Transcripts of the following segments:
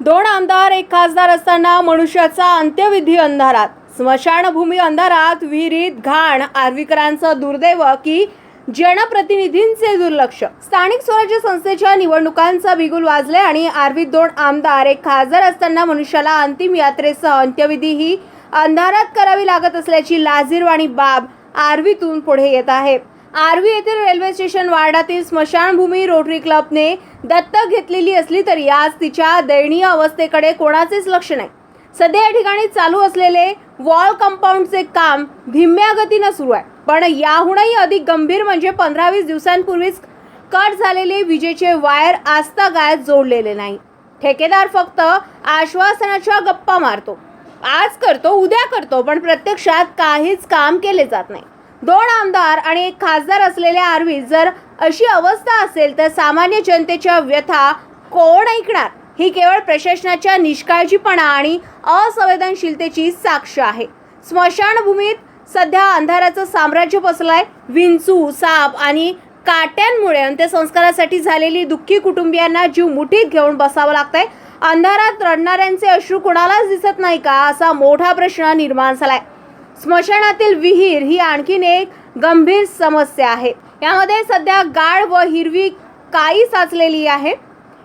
दोन आमदार एक खासदार असताना मनुष्याचा अंत्यविधी अंधारात. स्मशानभूमी अंधारात विहिरीत घाण आर्वीकरांचं दुर्दैव की जनप्रतिनिधींचे दुर्लक्ष. स्थानिक स्वराज्य संस्थेच्या निवडणुकांचा बिगुल वाजले आणि आर्वीत दोन आमदार एक खासदार असताना मनुष्याला अंतिम यात्रेसह अंत्यविधी ही अंधारात करावी लागत असल्याची लाजीरवाणी बाब आर्वीतून पुढे येत आहे. आर्वी येथील रेल्वे स्टेशन वार्डातील स्मशानभूमी रोटरी क्लबने दत्तक घेतलेली असली तरी आज तिच्या दयनीय अवस्थेकडे कोणाचेच लक्ष नाही. सध्या या ठिकाणी चालू असलेले वॉल कंपाऊंडचे काम धिम्या गतीनं सुरू आहे. पण याहूनही अधिक गंभीर म्हणजे पंधरा वीस दिवसांपूर्वीच कट झालेले विजेचे वायर आजतागायत जोडलेले नाही. ठेकेदार फक्त आश्वासनाच्या गप्पा मारतो. आज करतो उद्या करतो पण प्रत्यक्षात काहीच काम केले जात नाही. दोन आमदार आणि एक खासदार असलेल्या आर्वीत जर अशी अवस्था असेल तर सामान्य जनतेच्या व्यथा कोण ऐकणार? ही केवळ प्रशासनाच्या निष्काळजीपणा आणि असंवेदनशीलतेची साक्ष आहे. स्मशानभूमीत सध्या अंधाराचं साम्राज्य पसरलंय. विंचू साप आणि काट्यांमुळे अंत्यसंस्कारासाठी झालेली दुःखी कुटुंबियांना जीव मुठीत घेऊन बसावं लागतंय. अंधारात रडणाऱ्यांचे अश्रू कुणालाच दिसत नाही का? असा मोठा प्रश्न निर्माण झालाय. स्मशानातील विहीर ही आणखीन एक गंभीर समस्या आहे. यामध्ये सध्या गाळ व हिरवी काळी साचलेली आहे.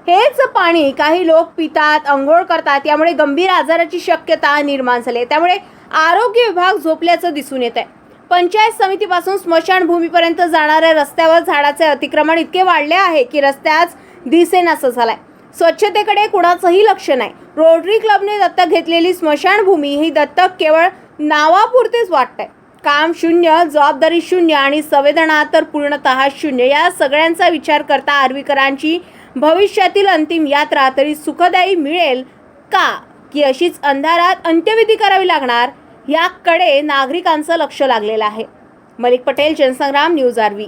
हेच पाणी काही लोक पितात अंघोळ करतात यामुळे गंभीर आजाराची शक्यता निर्माण झाली आहे. त्यामुळे आरोग्य विभाग झोपल्याचं दिसून येत आहे पंचायत समितीपासून स्मशानभूमीपर्यंत जाणाऱ्या रस्त्यावर झाडाचे अतिक्रमण इतके वाढले आहे की रस्त्याच दिसेनासं झालाय. स्वच्छतेकडे कुणाचंही लक्ष नाही. रोटरी क्लबने दत्तक घेतलेली स्मशानभूमी ही दत्तक केवळ नावापुरतेच वाटतंय. काम शून्य जबाबदारी शून्य आणि संवेदना तर पूर्णतः शून्य. या सगळ्यांचा विचार करता आर्वीकरांची भविष्यातील अंतिम यात्रा तरी सुखदायी मिळेल का? की अशीच अंधारात अंत्यविधी करावी लागणार? याकडे नागरिकांचं लक्ष लागलेलं आहे. मलिक पटेल जनसंग्राम न्यूज आर्वी.